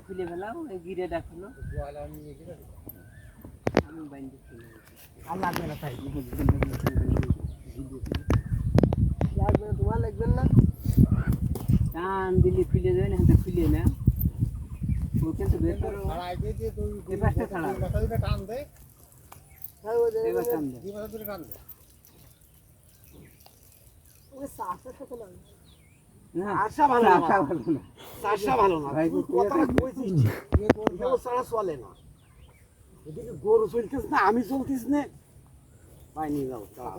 খুলে ফেলাও এই গিরেটা খুলো আমি বাইন্দি লাগবে না তাই। লাগবে তোমার লাগবেন না। টান দিলে খুলে যাবে না হাতে খুলে না। ও কিন্তু বের করো এই পাশটা ছাড়া। টান দে এবার টান দে। টান দে আশা ভালো না। আশা ভালো না। আশা ভালো না। ভাই, কথা কইছিস এগুলো ছাড়া চলে না। এদিকে গরু চলতিস না আমি চলতিস না। ভাই নিয়ে যাও চালাও।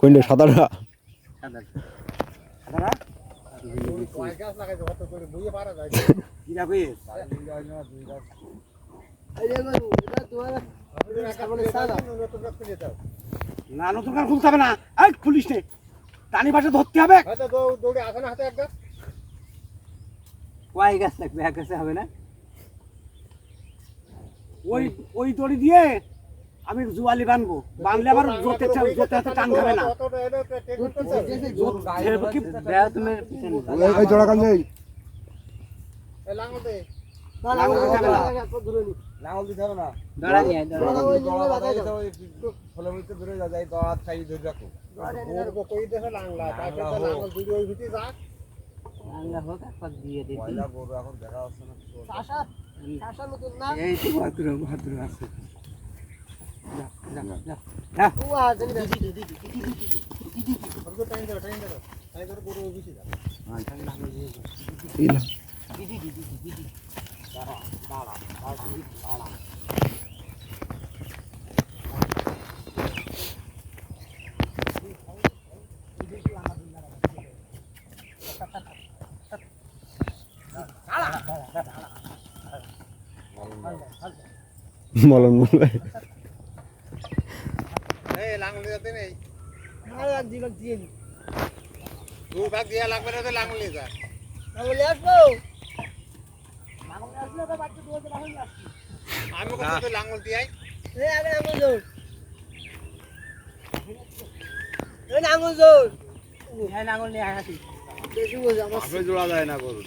কোনটা সাদাটা। না নতুন কার খুলতে হবে না। এই খুলিস নে। টানি পাশে ধরতে হবে। হয়তো দৌড়ে আসে না হাতে এক গাছ কয় গাছ লাগবে? এক গাছে হবে না? ওই ওই দড়ি দিয়ে আমি জুয়ালি বানবো। বানলে আবার জোতে জোতে হাতে টান খাবে না। এই জোড়া কান যাই। এই ভদ্র আছে মলন বলে নেই। দুই। ভাগ দিয়া লাগবে লাঙল নিয়ে যা আমি কত তো লাঙল দিয়াই এই নাঙল নিয়ে আয় হাতি জোড়া যায় না গরু